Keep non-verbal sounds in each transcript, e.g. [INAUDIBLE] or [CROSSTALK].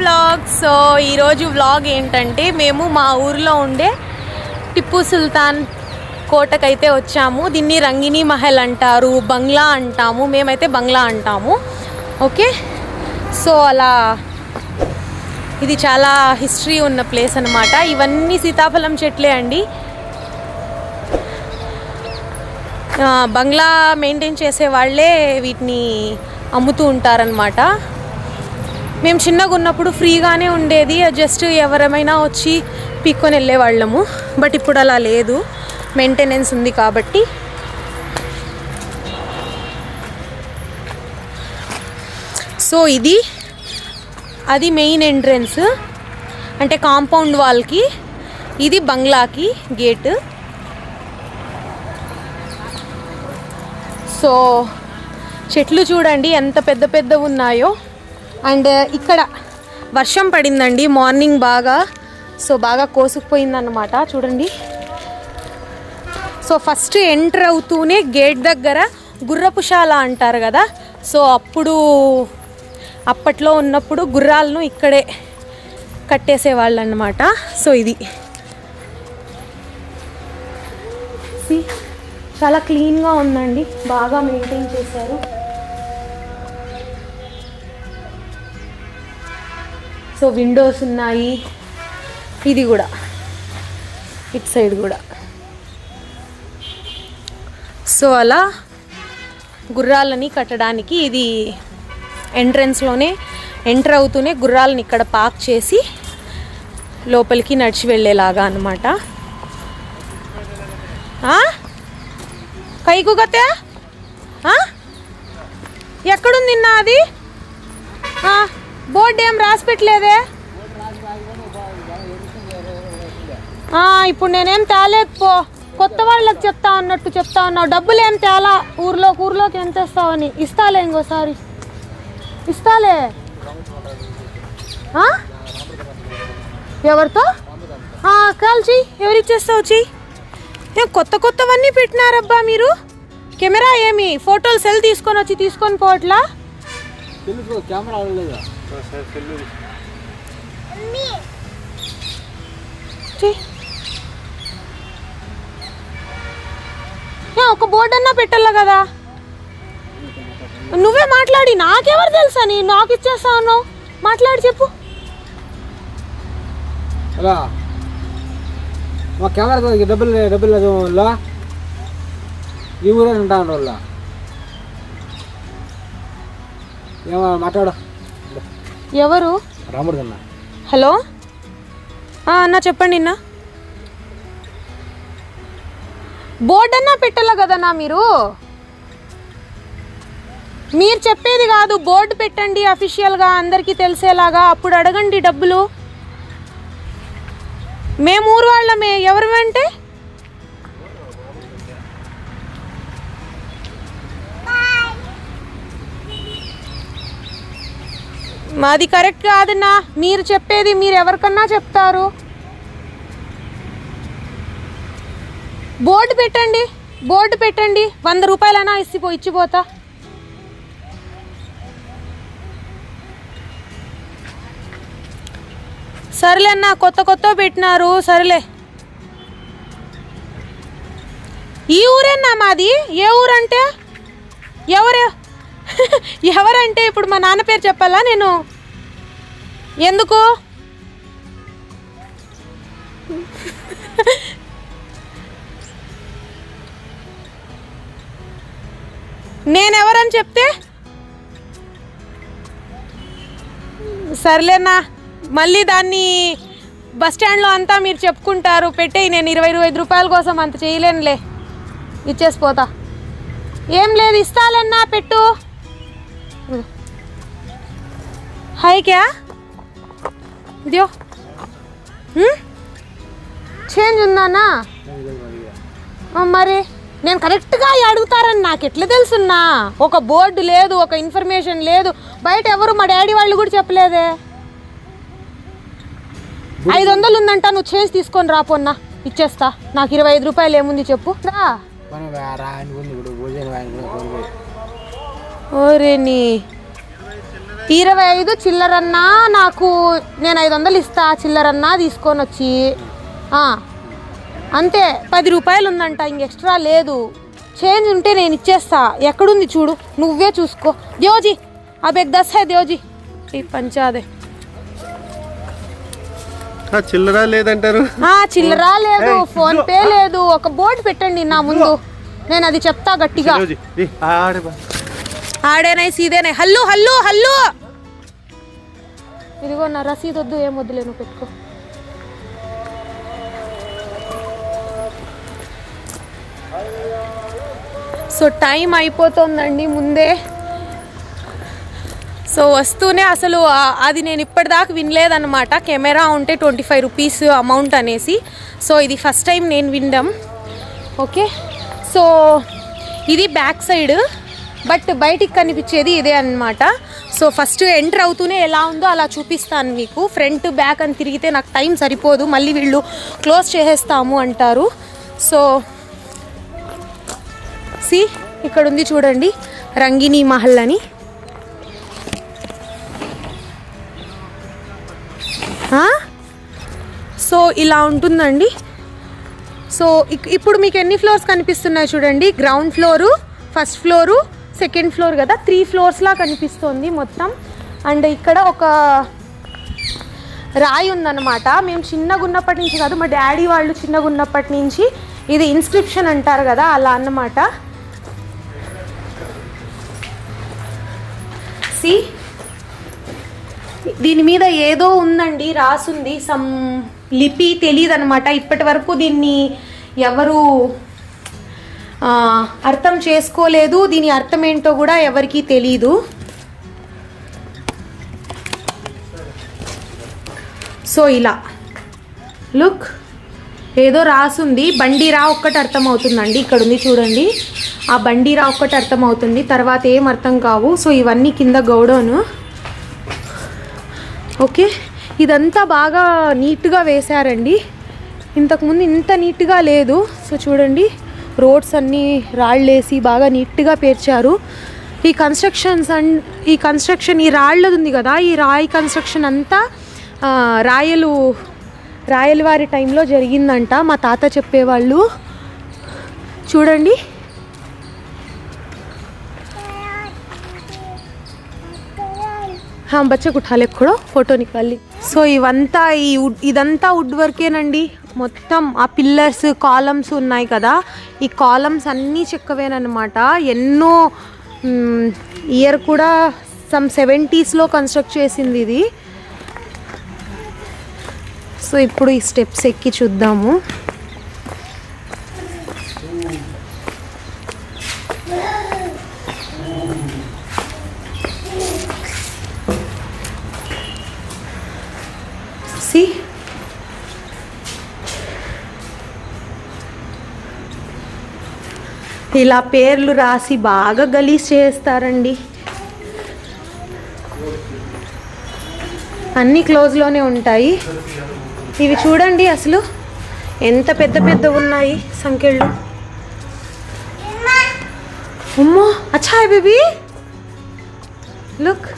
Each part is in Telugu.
వ్లాగ్ సో ఈరోజు వ్లాగ్ ఏంటంటే మేము మా ఊర్లో ఉండే టిప్పు సుల్తాన్ కోటకైతే వచ్చాము. దీన్ని రంగిని మహల్ అంటారు బంగ్లా అంటాము. మేమైతే బంగ్లా అంటాము. ఓకే? సో అలా ఇది చాలా హిస్టరీ ఉన్న ప్లేస్ అనమాట ఇవన్నీ సీతాఫలం చెట్లే అండి. బంగ్లా మెయింటైన్ చేసే వాళ్ళే వీటిని అమ్ముతూ ఉంటారనమాట మేము చిన్నగా ఉన్నప్పుడు ఫ్రీగానే ఉండేది. జస్ట్ ఎవరేమైనా వచ్చి పీక్కొని వెళ్ళేవాళ్ళము. బట్ ఇప్పుడు అలా లేదు. మెయింటెనెన్స్ ఉంది కాబట్టి. సో ఇది అది మెయిన్ ఎంట్రన్స్ అంటే కాంపౌండ్ వాల్కి ఇది బంగ్లాకి గేటు సో చెట్లు చూడండి ఎంత పెద్ద పెద్ద ఉన్నాయో. అండ్ ఇక్కడ వర్షం పడిందండి మార్నింగ్ బాగా. సో బాగా కోసుకుపోయిందన్నమాట చూడండి. సో ఫస్ట్ ఎంటర్ అవుతూనే గేట్ దగ్గర గుర్రపుశాల అంటారు కదా. సో అప్పుడు అప్పట్లో ఉన్నప్పుడు గుర్రాలను ఇక్కడే కట్టేసేవాళ్ళు అన్నమాట సో ఇది. చాలా క్లీన్గా ఉందండి బాగా మెయింటైన్ చేశారు. సో విండోస్ ఉన్నాయి. ఇది కూడా. ఇట్ సైడ్ కూడా. సో అలా గుర్రాలని కట్టడానికి ఇది ఎంట్రన్స్లోనే ఎంటర్ అవుతూనే గుర్రాలను ఇక్కడ పార్క్ చేసి లోపలికి నడిచి వెళ్ళేలాగా అనమాట కైకు గతే ఎక్కడుంది నిన్న అది బోర్డు ఏం రాసి పెట్టలేదే ఇప్పుడు నేనేం తేలేకపో కొత్త వాళ్ళకి చెప్తా అన్నట్టు చెప్తా ఉన్నావు. డబ్బులు ఏం తేలా? ఊర్లో ఊర్లోకి ఎంత ఇస్తావని? ఇస్తాలే ఇంకోసారి. ఇస్తాలే. ఎవరితో? కాల్చి ఎవరిచ్చేస్తావు చెయ్యి కొత్త కొత్తవన్నీ పెట్టినారబ్బా మీరు? కెమెరా ఏమి? ఫోటోలు సెల్ తీసుకొని వచ్చి తీసుకొని పోవట్లా? తెలుసు కెమెరా లేదా చెయ్. ఏ, ఒక బోర్డు అన్నా పెట్టాల కదా? నువ్వే మాట్లాడి నాకెవరు తెలుసా నీ నాకు ఇచ్చేస్తా ఉన్నావు మాట్లాడి చెప్పు. అలా. మా కెమెరా డబ్బులు డబ్బులు లేదు వాళ్ళ ఈ ఊరే ఉంటాను వాళ్ళ ఏమో మాట్లాడు. ఎవరు? రాముడు కన్నా హలో అన్న చెప్పండి అన్న. బోర్డు అన్నా పెట్టాల కదన్నా మీరు? మీరు చెప్పేది కాదు బోర్డు పెట్టండి అఫీషియల్గా అందరికీ తెలిసేలాగా అప్పుడు అడగండి డబ్బులు. మేము ఊరు వాళ్ళమే ఎవరు అంటే? మాది కరెక్ట్ కాదన్నా. మీరు చెప్పేది మీరు ఎవరికన్నా చెప్తారు. బోర్డు పెట్టండి. బోర్డు పెట్టండి. వంద రూపాయలైనా ఇచ్చిపో ఇచ్చిపోతా సరేలే అన్న కొత్త కొత్త పెట్టినారు. సరేలే. ఈ ఊరేనా మాది? ఏ ఊరంటే? ఎవరు? [LAUGHS] ఎవరంటే ఇప్పుడు మా నాన్న పేరు చెప్పాలా నేను? ఎందుకు? నేనెవరని చెప్తే? సర్లేనా మళ్ళీ దాన్ని బస్ స్టాండ్లో అంతా మీరు చెప్పుకుంటారు పెట్టే నేను ఇరవై ఇరవై ఐదు రూపాయల కోసం అంత చేయలేనులే. ఇచ్చేసిపోతా ఏం లేదు ఇస్తాలన్నా పెట్టు. హాయ్ క్యా ఇదియో చేంజ్ ఉందానా మరి నేను కరెక్ట్గా అడుగుతారని నాకు ఎట్లా తెలుసున్నా ఒక బోర్డు లేదు ఒక ఇన్ఫర్మేషన్ లేదు బయట ఎవరు మా డాడీ వాళ్ళు కూడా చెప్పలేదే. ఐదు వందలు ఉందంట నువ్వు చేంజ్ తీసుకొని రాపోన్నా ఇచ్చేస్తా. నాకు ఇరవై ఐదు రూపాయలు ఏముంది చెప్పు. ఓరే నీ ఇరవై ఐదు చిల్లరన్నా నాకు నేను ఐదు వందలు ఇస్తా చిల్లరన్నా తీసుకొని వచ్చి అంతే. పది రూపాయలు ఉందంట ఇంక ఎక్స్ట్రా లేదు. చేంజ్ ఉంటే నేను ఇచ్చేస్తా. ఎక్కడుంది చూడు నువ్వే చూసుకో. దేవజీ ఆ బెగ్ దస్ హై దేవజీ. ఈ పంచాదే. చిల్లర లేదంటారు? చిల్లరా లేదు ఫోన్ పే లేదు. ఒక బోర్డు పెట్టండి నా ముందు. నేను అది చెప్తా గట్టిగా. ఆడేనాయి సీదేనాయి హల్లు హల్లు హల్లు! ఇదిగో నా రసీదు వద్దు ఏం వద్దులే నువ్వు పెట్టుకో. సో టైం అయిపోతుందండి ముందే. సో వస్తూనే అసలు అది నేను ఇప్పటిదాకా వినలేదన్నమాట. కెమెరా ఉంటే ట్వంటీ ఫైవ్ రూపీస్ అమౌంట్ అనేసి. సో ఇది ఫస్ట్ టైం నేను వినడం. ఓకే? సో ఇది బ్యాక్ సైడ్. బట్ బయటికి కనిపించేది ఇదే అన్నమాట. సో ఫస్ట్ ఎంటర్ అవుతూనే ఎలా ఉందో అలా చూపిస్తాను మీకు. ఫ్రంట్ బ్యాక్ అని తిరిగితే నాకు టైం సరిపోదు. మళ్ళీ వీళ్ళు క్లోజ్ చేసేస్తాము అంటారు. సో సి ఇక్కడ ఉంది చూడండి రంగిణి మహల్ అని. సో ఇలా ఉంటుందండి. సో ఇప్పుడు మీకు ఎన్ని ఫ్లోర్స్ కనిపిస్తున్నాయి చూడండి. Ground floor first floor second floor కదా త్రీ ఫ్లోర్స్లా కనిపిస్తుంది మొత్తం. అండ్ ఇక్కడ ఒక రాయి ఉందన్నమాట. మేము చిన్నగా ఉన్నప్పటి నుంచి కాదు మా డాడీ వాళ్ళు చిన్నగా ఉన్నప్పటి నుంచి ఇది ఇన్స్క్రిప్షన్ అంటారు కదా అలా అన్నమాట. సి దీని మీద ఏదో ఉందండి రాసుంది సమ్ లిపి తెలియదు అనమాట ఇప్పటి వరకు దీన్ని ఎవరు అర్థం చేసుకోలేదు. దీని అర్థం ఏంటో కూడా ఎవరికీ తెలీదు. సో ఇలా. లుక్ ఏదో రాసుంది. బండిరా ఒక్కటి అర్థమవుతుందండి. ఇక్కడ ఉంది చూడండి. ఆ బండిరా ఒక్కటి అర్థమవుతుంది. తర్వాత ఏం అర్థం కావు. సో ఇవన్నీ కింద గౌడౌను. ఓకే? ఇదంతా బాగా నీట్గా వేశారండి. ఇంతకుముందు ఇంత నీట్గా లేదు. సో చూడండి. రోడ్స్ అన్నీ రాళ్ళేసి బాగా నీట్గా పేర్చారు. ఈ కన్స్ట్రక్షన్స్ అండ్ ఈ కన్స్ట్రక్షన్ ఈ రాళ్ళది ఉంది కదా ఈ రాయి కన్స్ట్రక్షన్ అంతా రాయలు రాయలవారి టైంలో జరిగిందంట. మా తాత చెప్పేవాళ్ళు. చూడండి. బచ్చ కుఠాలే ఎక్కడో ఫోటోని నికాలి సో ఇవంతా ఈ ఇదంతా వుడ్ వర్కేనండి. మొత్తం ఆ పిల్లర్స్ కాలమ్స్ ఉన్నాయి కదా. ఈ కాలమ్స్ అన్నీ చెక్కవేనమాట ఎన్నో ఇయర్ కూడా సమ్ సెవెంటీస్లో కన్స్ట్రక్ట్ చేసింది ఇది. సో ఇప్పుడు ఈ స్టెప్స్ ఎక్కి చూద్దాము సి ఇలా పేర్లు రాసి బాగా గలీజ్ చేస్తారండి. అన్నీ క్లోజ్లోనే ఉంటాయి. ఇవి చూడండి అసలు ఎంత పెద్ద పెద్ద ఉన్నాయి సంఖ్యలు. అమ్మో అచ్చా బేబీ లుక్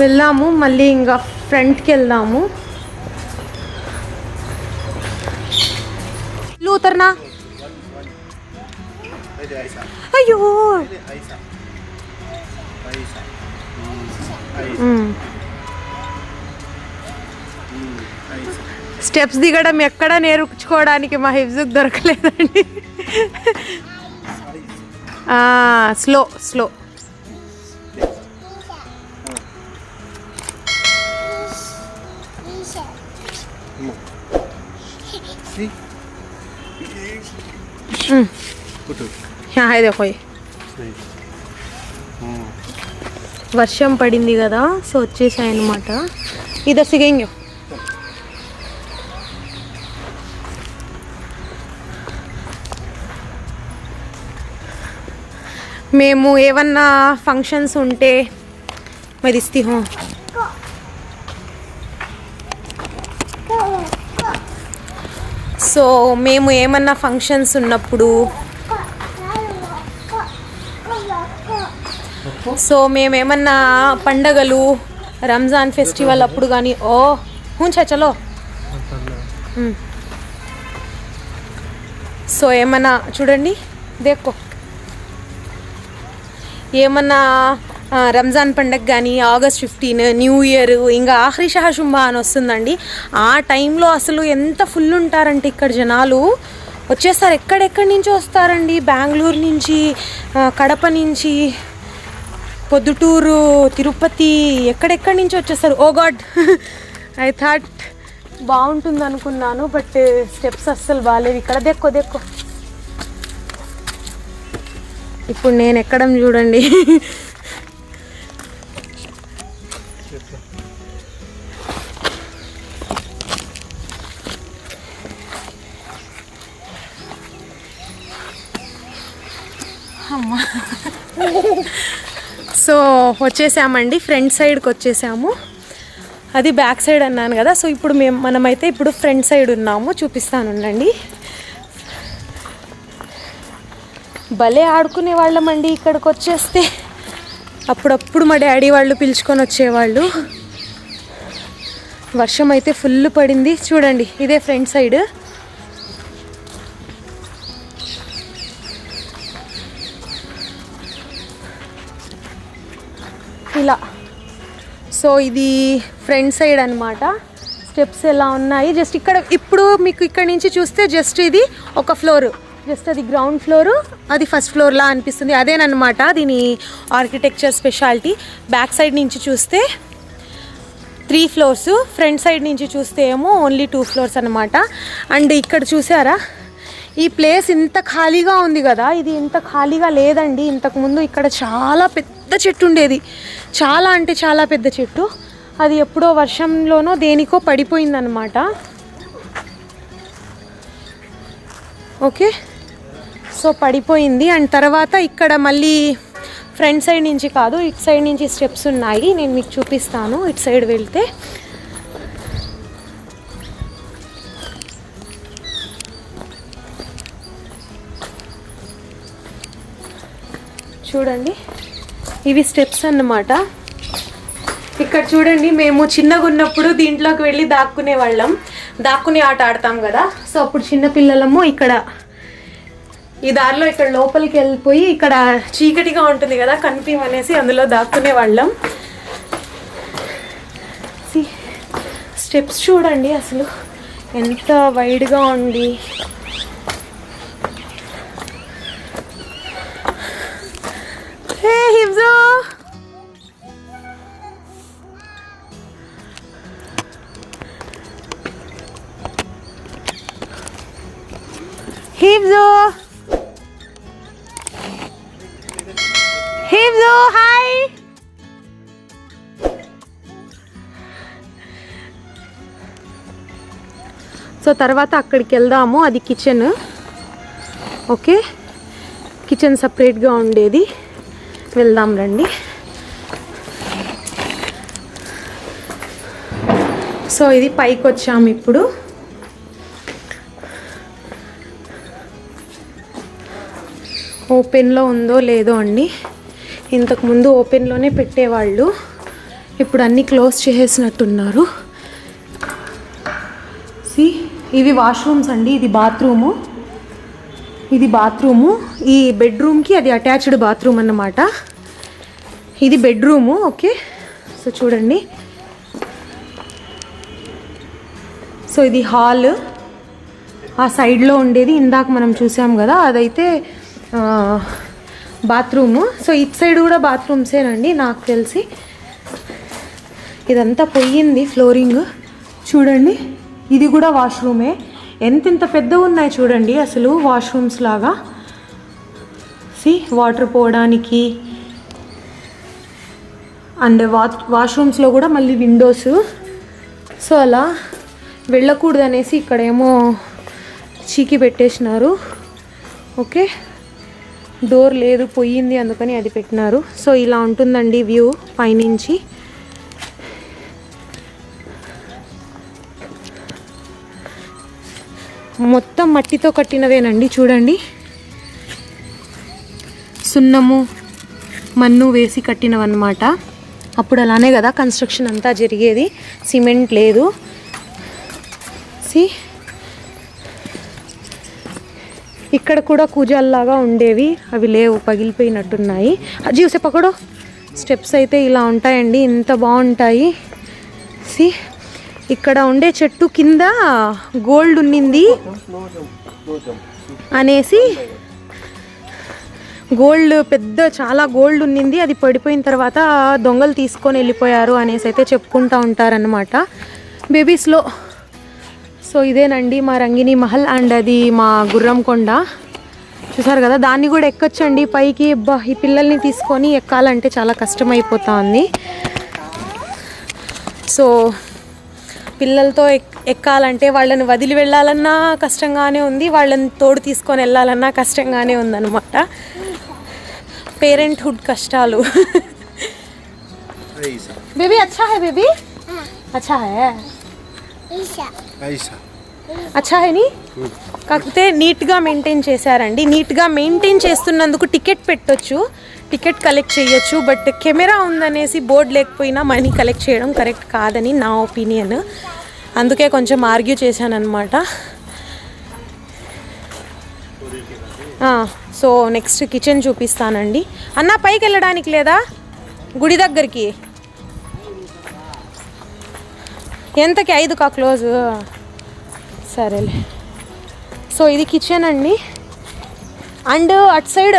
వెళ్ళాము మళ్ళీ ఇంకా ఫ్రంట్కి వెళ్దాము. లూతర్నా ఉతరనా అయ్యో! స్టెప్స్ దిగడం ఎక్కడ నేర్చుకోవడానికి మా హిఫ్జుకు దొరకలేదండి. Slow slow. హాయ్ దేఖోయ్ వర్షం పడింది కదా సో వచ్చేసాయి అనమాట ఇది సిగంగో మేము ఏమన్నా ఫంక్షన్స్ ఉంటే మరి సో మేము ఏమన్నా ఫంక్షన్స్ ఉన్నప్పుడు సో మేమేమన్నా పండగలు రంజాన్ ఫెస్టివల్ అప్పుడు కానీ ఓ హూంచా చలో. సో ఏమన్నా చూడండి దేక్కో. ఏమన్నా రంజాన్ పండగ కానీ ఆగస్ట్ ఫిఫ్టీన్ న్యూ ఇయర్ ఇంకా ఆఖరి షహశుంభ అని వస్తుందండి. ఆ టైంలో అసలు ఎంత ఫుల్ ఉంటారంటే ఇక్కడ జనాలు. వచ్చేస్తారు ఎక్కడెక్కడి నుంచి వస్తారండి? బెంగళూరు నుంచి కడప నుంచి పొద్దుటూరు తిరుపతి ఎక్కడెక్కడి నుంచి వచ్చేస్తారు? ఓ గాడ్! [LAUGHS] ఐ థాట్ బాగుంటుంది అనుకున్నాను బట్ స్టెప్స్ అస్సలు బాగాలేవు ఇక్కడ దెక్కో దెక్కో. ఇప్పుడు నేను ఎక్కడం చూడండి. [LAUGHS] అమ్మా. సో వచ్చేసామండి ఫ్రంట్ సైడ్కి వచ్చేసాము. అది బ్యాక్ సైడ్ అన్నాను కదా సో ఇప్పుడు మేము మనమైతే ఇప్పుడు ఫ్రంట్ సైడ్ ఉన్నాము చూపిస్తాను ఉండండి. భలే ఆడుకునే వాళ్ళమండి ఇక్కడికి వచ్చేస్తే అప్పుడప్పుడు మా డాడీ వాళ్ళు పిలుచుకొని వచ్చేవాళ్ళు. వర్షం అయితే ఫుల్ పడింది. చూడండి ఇదే ఫ్రంట్ సైడ్. ఇలా. సో ఇది ఫ్రంట్ సైడ్ అన్నమాట. స్టెప్స్ ఎలా ఉన్నాయి? జస్ట్ ఇక్కడ ఇప్పుడు మీకు ఇక్కడ నుంచి చూస్తే జస్ట్ ఇది ఒక ఫ్లోర్. జస్ట్ అది గ్రౌండ్ ఫ్లోర్ అది ఫస్ట్ ఫ్లోర్లా అనిపిస్తుంది. అదేనమాట దీని ఆర్కిటెక్చర్ స్పెషాలిటీ బ్యాక్ సైడ్ నుంచి చూస్తే త్రీ ఫ్లోర్స్ ఫ్రంట్ సైడ్ నుంచి చూస్తే ఏమో ఓన్లీ టూ ఫ్లోర్స్ అనమాట అండ్ ఇక్కడ చూసారా? ఈ ప్లేస్ ఇంత ఖాళీగా ఉంది కదా ఇది ఇంత ఖాళీగా లేదండి. ఇంతకుముందు ఇక్కడ చాలా పెద్ద చెట్టు ఉండేది. చాలా అంటే చాలా పెద్ద చెట్టు. అది ఎప్పుడో వర్షంలోనో దేనికో పడిపోయిందనమాట ఓకే సో పడిపోయింది. అండ్ తర్వాత ఇక్కడ మళ్ళీ ఫ్రంట్ సైడ్ నుంచి కాదు ఇటు సైడ్ నుంచి స్టెప్స్ ఉన్నాయి. నేను మీకు చూపిస్తాను. ఇటు సైడ్ వెళ్తే. చూడండి. ఇవి స్టెప్స్ అన్నమాట. ఇక్కడ చూడండి మేము చిన్నగా ఉన్నప్పుడు దీంట్లోకి వెళ్ళి దాక్కునే వాళ్ళం. దాక్కునే ఆట ఆడతాం కదా. సో అప్పుడు చిన్నపిల్లలము ఇక్కడ ఈ దారిలో ఇక్కడ లోపలికి వెళ్ళిపోయి ఇక్కడ చీకటిగా ఉంటుంది కదా కనిపించనేసి అందులో దాక్కునే వాళ్ళం. స్టెప్స్ చూడండి అసలు. ఎంత వైడ్గా ఉంది. హే హిబ్జో హిబ్జో సో తర్వాత అక్కడికి వెళ్దాము. అది కిచెన్ ఓకే? కిచెన్ సపరేట్గా ఉండేది. వెళ్దాం రండి. సో ఇది పైకి వచ్చాము ఇప్పుడు ఓపెన్లో ఉందో లేదో అండి. ఇంతకుముందు ఓపెన్లోనే పెట్టేవాళ్ళు. ఇప్పుడు అన్నీ క్లోజ్ చేసేసినట్టున్నారు. సి ఇవి వాష్రూమ్స్ అండి ఇది బాత్రూము ఇది బాత్రూము ఈ బెడ్రూమ్కి అది అటాచ్డ్ బాత్రూమ్ అన్నమాట. ఇది బెడ్రూము ఓకే సో చూడండి. సో ఇది హాల్ ఆ సైడ్లో ఉండేది ఇందాక మనం చూసాం కదా అదైతే బాత్రూము సో ఇట్ సైడ్ కూడా బాత్రూమ్సేనండి నాకు తెలిసి. ఇదంతా పోయింది ఫ్లోరింగ్ చూడండి. ఇది కూడా వాష్రూమే. ఎంత ఇంత పెద్దగా ఉన్నాయి చూడండి అసలు వాష్రూమ్స్ లాగా. సి వాటర్ పోవడానికి. అండ్ వా వాష్రూమ్స్లో కూడా మళ్ళీ విండోస్. సో అలా వెళ్ళకూడదు అనేసి ఇక్కడేమో చీకి పెట్టేసినారు. ఓకే. డోర్ లేదు పోయింది అందుకని అది పెట్టినారు. సో ఇలా ఉంటుందండి వ్యూ పైనుంచి. మొత్తం మట్టితో కట్టినవేనండి చూడండి. సున్నము మన్ను వేసి కట్టినవన్నమాట. అప్పుడు అలానే కదా కన్స్ట్రక్షన్ అంతా జరిగేది. సిమెంట్ లేదు. సి ఇక్కడ కూడా కూజాల్లాగా ఉండేవి. అవి లేవు పగిలిపోయినట్టున్నాయి. అజీవసే పకడో స్టెప్స్ అయితే ఇలా ఉంటాయండి ఇంత బాగుంటాయి. సి ఇక్కడ ఉండే చెట్టు కింద గోల్డ్ ఉన్నింది అనేసి గోల్డ్ పెద్ద చాలా గోల్డ్ ఉన్నింది. అది పడిపోయిన తర్వాత దొంగలు తీసుకొని వెళ్ళిపోయారు అనేసి అయితే చెప్పుకుంటూ ఉంటారనమాట బేబీస్లో సో ఇదేనండి మా రంగిని మహల్ అండ్ అది మా గుర్రం కొండ. చూసారు కదా దాన్ని కూడా ఎక్కొచ్చండి. పైకి బా ఈ పిల్లల్ని తీసుకొని ఎక్కాలంటే చాలా కష్టమైపోతా ఉంది. సో పిల్లలతో ఎక్ ఎక్కాలంటే వాళ్ళని వదిలి వెళ్ళాలన్నా కష్టంగానే ఉంది వాళ్ళని తోడు తీసుకొని వెళ్ళాలన్నా కష్టంగానే ఉందన్నమాట. పేరెంట్హుడ్ కష్టాలు. బేబీ అచ్చా హై బేబీ? అచ్చా హై? అచ్చా హైని? కాకపోతే నీట్గా మెయింటైన్ చేశారండి. నీట్గా మెయింటైన్ చేస్తున్నందుకు టికెట్ పెట్టొచ్చు. టికెట్ కలెక్ట్ చేయొచ్చు బట్ కెమెరా ఉందనేసి బోర్డు లేకపోయినా మనీ కలెక్ట్ చేయడం కరెక్ట్ కాదని నా ఒపీనియన్. అందుకే కొంచెం ఆర్గ్యూ చేశానమాట సో నెక్స్ట్ కిచెన్ చూపిస్తానండి. అన్న పైకి వెళ్ళడానికి లేదా? గుడి దగ్గరికి. ఎంతకి? ఐదుకా క్లోజ్? సరేలే. సో ఇది కిచెన్ అండి. అండ్ అటు సైడ్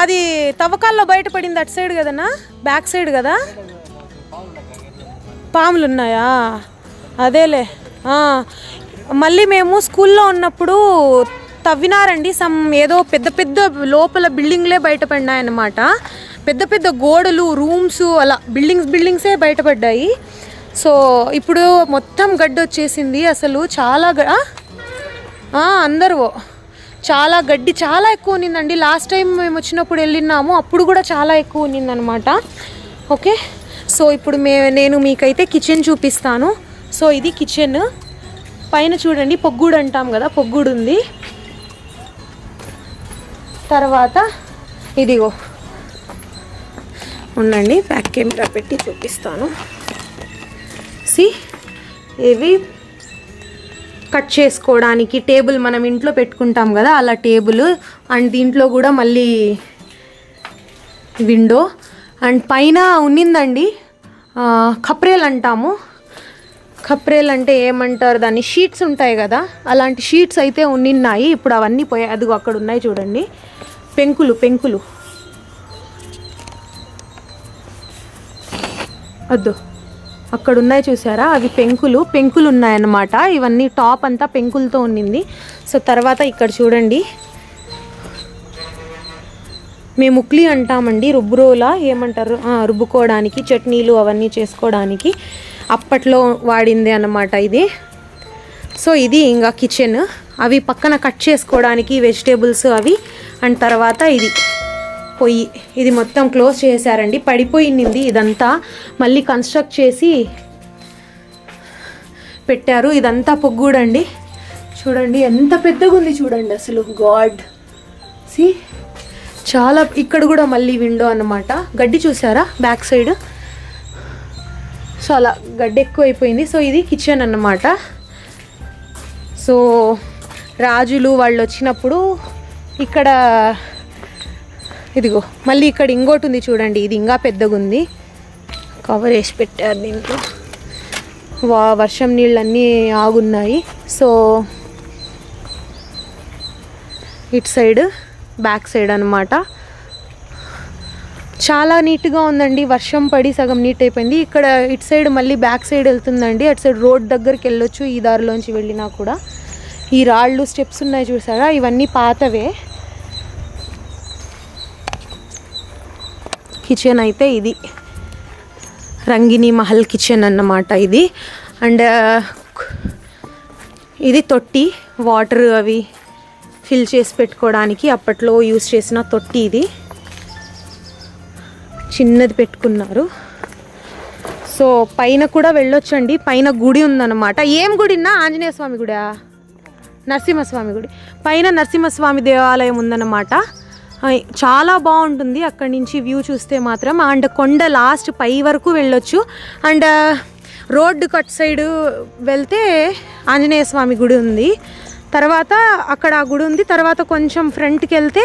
అది తవ్వకాల్లో బయటపడింది అటు సైడ్ కదనా బ్యాక్ సైడ్ కదా? పాములు ఉన్నాయా? అదేలే. మళ్ళీ మేము స్కూల్లో ఉన్నప్పుడు తవ్వినారండి. సమ్ ఏదో పెద్ద పెద్ద లోపల బిల్డింగ్లే బయటపడినాయన్నమాట. పెద్ద పెద్ద గోడలు రూమ్స్ అలా బిల్డింగ్స్ బిల్డింగ్సే బయటపడ్డాయి. సో ఇప్పుడు మొత్తం గడ్డ వచ్చేసింది అసలు చాలా అందరూ చాలా గడ్డి చాలా ఎక్కువ ఉన్నిందండి. లాస్ట్ టైం మేము వచ్చినప్పుడు వెళ్ళినాము అప్పుడు కూడా చాలా ఎక్కువ ఉన్నిందనమాట ఓకే? సో ఇప్పుడు మే నేను మీకైతే కిచెన్ చూపిస్తాను. సో ఇది కిచెన్ పైన చూడండి పొగ్గుడు అంటాం కదా పొగ్గుడు ఉంది. తర్వాత ఇదిగో. ఉండండి బ్యాక్ కెమెరా పెట్టి చూపిస్తాను. సి ఇవి కట్ చేసుకోవడానికి టేబుల్ మనం ఇంట్లో పెట్టుకుంటాం కదా అలా టేబుల్ అండ్ దీంట్లో కూడా మళ్ళీ విండో. అండ్ పైన ఉన్నిందండి కప్రేల్ అంటాము. కప్రేల్ అంటే ఏమంటారు దాన్ని షీట్స్ ఉంటాయి కదా అలాంటి షీట్స్ అయితే ఉన్నిన్నాయి. ఇప్పుడు అవన్నీ పోయాయి అదిగో అక్కడ ఉన్నాయి చూడండి. పెంకులు పెంకులు. వద్దు అక్కడ ఉన్నాయి చూసారా? అవి పెంకులు పెంకులు ఉన్నాయన్నమాట ఇవన్నీ టాప్ అంతా పెంకులతో ఉన్నింది. సో తర్వాత ఇక్కడ చూడండి. మేము ఉక్లి అంటామండి రుబ్బురోలా ఏమంటారు? రుబ్బుకోవడానికి చట్నీలు అవన్నీ చేసుకోవడానికి అప్పట్లో వాడింది అన్నమాట ఇది. సో ఇది ఇంకా కిచెన్ అవి పక్కన కట్ చేసుకోవడానికి వెజిటేబుల్స్ అవి. అండ్ తర్వాత ఇది. పొయ్యి ఇది మొత్తం క్లోజ్ చేశారండి. పడిపోయింది ఇదంతా. మళ్ళీ కన్స్ట్రక్ట్ చేసి పెట్టారు. ఇదంతా పొగ్గుడండి. చూడండి ఎంత పెద్దగా ఉంది చూడండి అసలు. గాడ్. సి చాలా ఇక్కడ కూడా మళ్ళీ విండో అన్నమాట. గడ్డి చూసారా? Back side. సో అలా గడ్డి ఎక్కువ అయిపోయింది సో ఇది కిచెన్ అన్నమాట. సో రాజులు వాళ్ళు వచ్చినప్పుడు ఇక్కడ ఇదిగో మళ్ళీ ఇక్కడ ఇంకోటి ఉంది చూడండి ఇది ఇంకా పెద్దగా ఉంది. కవర్ వేసి పెట్టారు దీంట్లో. వా వర్షం నీళ్ళన్నీ ఆగున్నాయి. సో ఇటు సైడ్ బ్యాక్ సైడ్ అనమాట చాలా నీట్గా ఉందండి వర్షం పడి సగం నీట్ అయిపోయింది. ఇక్కడ ఇటు సైడ్ మళ్ళీ బ్యాక్ సైడ్ వెళ్తుందండి అటు సైడ్ రోడ్ దగ్గరికి వెళ్ళొచ్చు ఈ దారిలోంచి వెళ్ళినా కూడా. ఈ రాళ్ళు స్టెప్స్ ఉన్నాయి చూసారా? ఇవన్నీ పాతవే. కిచెన్ అయితే ఇది. రంగిని మహల్ కిచెన్ అన్నమాట ఇది. అండ్ uh, ఇది తొట్టి వాటర్ అవి ఫిల్ చేసి పెట్టుకోవడానికి అప్పట్లో యూస్ చేసిన తొట్టి ఇది. చిన్నది పెట్టుకున్నారు. సో పైన కూడా వెళ్ళొచ్చండి. పైన గుడి ఉందన్నమాట. ఏం గుడినా ఆంజనేయ స్వామి గుడా? నరసింహస్వామి గుడి. పైన నరసింహస్వామి దేవాలయం ఉందన్నమాట. చాలా బాగుంటుంది. అక్కడి నుంచి వ్యూ చూస్తే మాత్రం. అండ్ కొండ లాస్ట్ పై వరకు వెళ్ళొచ్చు. అండ్ రోడ్డు కట్ సైడ్ వెళ్తే ఆంజనేయ స్వామి గుడి ఉంది. తర్వాత అక్కడ ఆ గుడి ఉంది. తర్వాత కొంచెం ఫ్రంట్కి వెళ్తే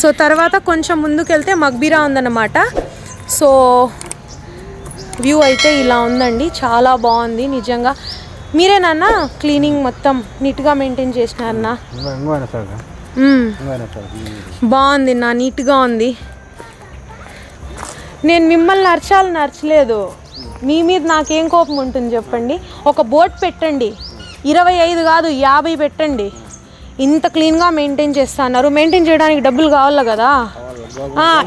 సో తర్వాత కొంచెం ముందుకు వెళ్తే మగ్బీరా ఉందన్నమాట. సో వ్యూ అయితే ఇలా ఉందండి. చాలా బాగుంది. నిజంగా మీరేనన్నా క్లీనింగ్ మొత్తం నీట్గా మెయింటైన్ చేసినారన్నా? బాగుంది నా నీట్గా ఉంది. నేను మిమ్మల్ని నరచాలని నరచలేదు. మీ మీద నాకేం కోపం ఉంటుంది చెప్పండి? ఒక బోట్ పెట్టండి. ఇరవై ఐదు కాదు యాభై పెట్టండి. ఇంత క్లీన్గా మెయింటైన్ చేస్తున్నారు. మెయింటైన్ చేయడానికి డబ్బులు కావాలి కదా?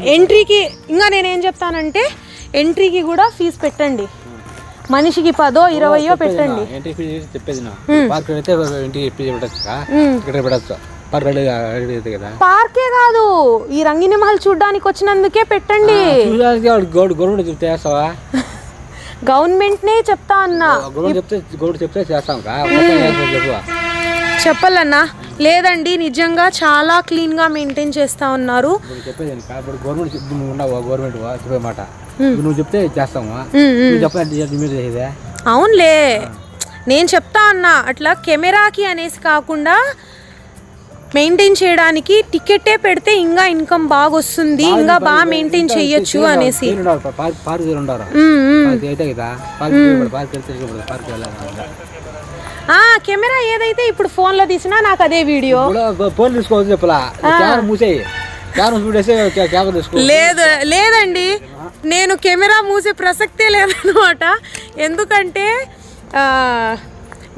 ఎంట్రీకి ఇంకా నేనేం చెప్తానంటే ఎంట్రీకి కూడా ఫీజు పెట్టండి. మనిషికి పదో ఇరవయో పెట్టండి. చెప్పేది నా? పార్క్ అయితే. ఇక్కడ పెట్టచ్చు? పార్క్ కదా? ఈ రంగిని మహల్ చూడడానికి వచ్చినందుకే పెట్టండి. గవర్నమెంట్ [LAUGHS] గవర్నమెంట్నే చెప్తా అన్నా. చెప్పాలన్నా. లేదండి నిజంగా చాలా క్లీన్గా మెయింటైన్ చేస్తూ ఉన్నారు. నువ్వు చెప్తే చేస్తాము. ఉమ్, ఉమ్. నువ్వు చెప్పండి మీరు చేసేదే. అవునులే. నేను చెప్తా అన్నా అట్లా కెమెరాకి అనేసి కాకుండా మెయింటైన్ చేయడానికి టికెటే పెడితే ఇంకా ఇన్కమ్ బాగా వస్తుంది ఇంకా బాగా మెయింటైన్ చేయొచ్చు అనేసి. కెమెరా ఏదైతే ఇప్పుడు ఫోన్లో తీసినా నాకు అదే వీడియో. ఫోన్ తీసుకోవచ్చు చెప్పలా. మూసేయి. లేదు లేదండి. నేను కెమెరా మూసే ప్రసక్తే లేదనమాట ఎందుకంటే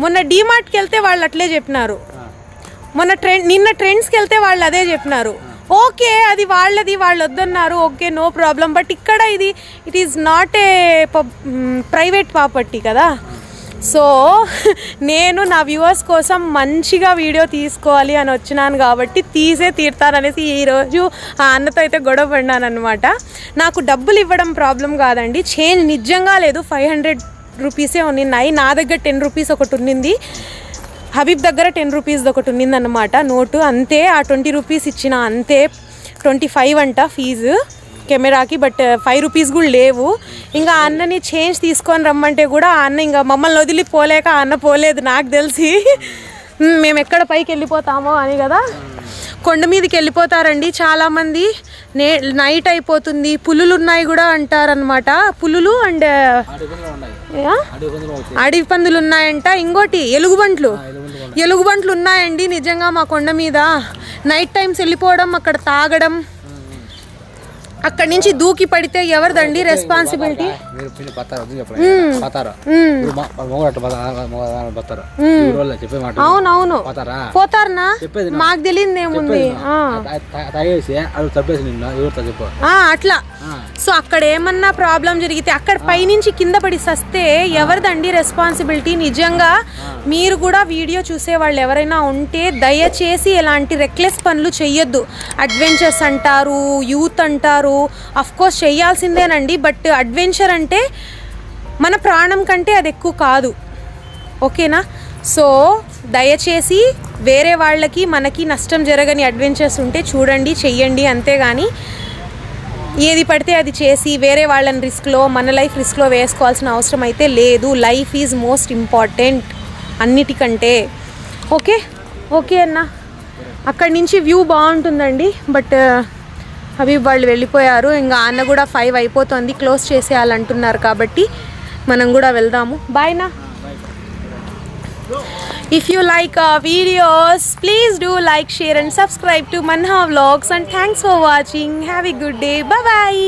మొన్న డీమార్ట్కి వెళ్తే వాళ్ళు అట్లే చెప్పినారు. మొన్న ట్రెండ్ నిన్న ట్రెండ్స్కి వెళ్తే వాళ్ళు అదే చెప్పినారు. ఓకే అది వాళ్ళది వాళ్ళు వద్దన్నారు. Okay no problem. బట్ ఇక్కడ ఇది it is not a private property కదా. సో [LAUGHS] నేను నా వ్యూవర్స్ కోసం మంచిగా వీడియో తీసుకోవాలి అని వచ్చినాను కాబట్టి తీసే తీరుతాననేసి ఈరోజు ఆ అన్నతో అయితే గొడవ పడినాను అనమాట నాకు డబ్బులు ఇవ్వడం ప్రాబ్లం కాదండి. చేంజ్ నిజంగా లేదు. ఫైవ్ హండ్రెడ్ రూపీసే ఉన్నాయి నా దగ్గర టెన్ రూపీస్ ఒకటి ఉన్నింది. హబీబ్ దగ్గర టెన్ రూపీస్ది ఒకటి ఉన్నిందన్నమాట. నోటు అంతే ఆ ట్వంటీ రూపీస్ ఇచ్చిన అంతే. ట్వంటీ ఫైవ్ అంట ఫీజు కెమెరాకి బట్ ఫైవ్ రూపీస్ కూడా లేవు. ఇంకా అన్నని చేంజ్ తీసుకొని రమ్మంటే కూడా అన్న ఇంకా మమ్మల్ని వదిలి పోలేక అన్న పోలేదు నాకు తెలిసి. "మ్, మేము ఎక్కడ పైకి వెళ్ళిపోతామో అని కదా. కొండ మీదకి వెళ్ళిపోతారండి చాలామంది. నే నైట్ అయిపోతుంది. పులులు ఉన్నాయి కూడా అంటారనమాట పులులు అండ్ అడవి పందులు ఉన్నాయంట. ఇంకోటి ఎలుగుబంట్లు. ఎలుగుబంట్లు. ఉన్నాయండి నిజంగా మా కొండ మీద. నైట్ టైమ్స్ వెళ్ళిపోవడం అక్కడ తాగడం అక్కడి నుంచి దూకి పడితే ఎవరిదండి రెస్పాన్సిబిలిటీ అవునవును. పోతారా పోతారనా? మాకు తెలియదు ఏముంది అట్లా. సో అక్కడ ఏమన్నా ప్రాబ్లం జరిగితే అక్కడ పైనుంచి కింద పడి సస్తే ఎవరిదండి రెస్పాన్సిబిలిటీ నిజంగా మీరు కూడా వీడియో చూసే వాళ్ళు ఎవరైనా ఉంటే దయచేసి ఎలాంటి రెక్లెస్ పనులు చెయ్యొద్దు. అడ్వెంచర్స్ అంటారు యూత్ అంటారు చేస్తారు. కోర్స్ చేయాల్సిందేనండి బట్ అడ్వెంచర్ అంటే మన ప్రాణం కంటే అది ఎక్కువ కాదు. ఓకేనా? సో దయచేసి వేరే వాళ్ళకి మనకి నష్టం జరగని అడ్వెంచర్స్ ఉంటే చూడండి చెయ్యండి అంతేగాని ఏది పడితే అది చేసి వేరే వాళ్ళని రిస్క్లో మన లైఫ్ రిస్క్లో వేసుకోవాల్సిన అవసరం అయితే లేదు. లైఫ్ ఈజ్ మోస్ట్ ఇంపార్టెంట్ అన్నిటికంటే. ఓకే ఓకే అన్న? అక్కడి నుంచి వ్యూ బాగుంటుందండి బట్ అవి వాళ్ళు వెళ్ళిపోయారు. ఇంకా అన్న కూడా ఫైవ్ అయిపోతుంది. క్లోజ్ చేసేయాలంటున్నారు కాబట్టి మనం కూడా వెళ్దాము. బాయ్నా if you like uh videos please do like share and subscribe to Manha vlogs and thanks for watching have a good day bye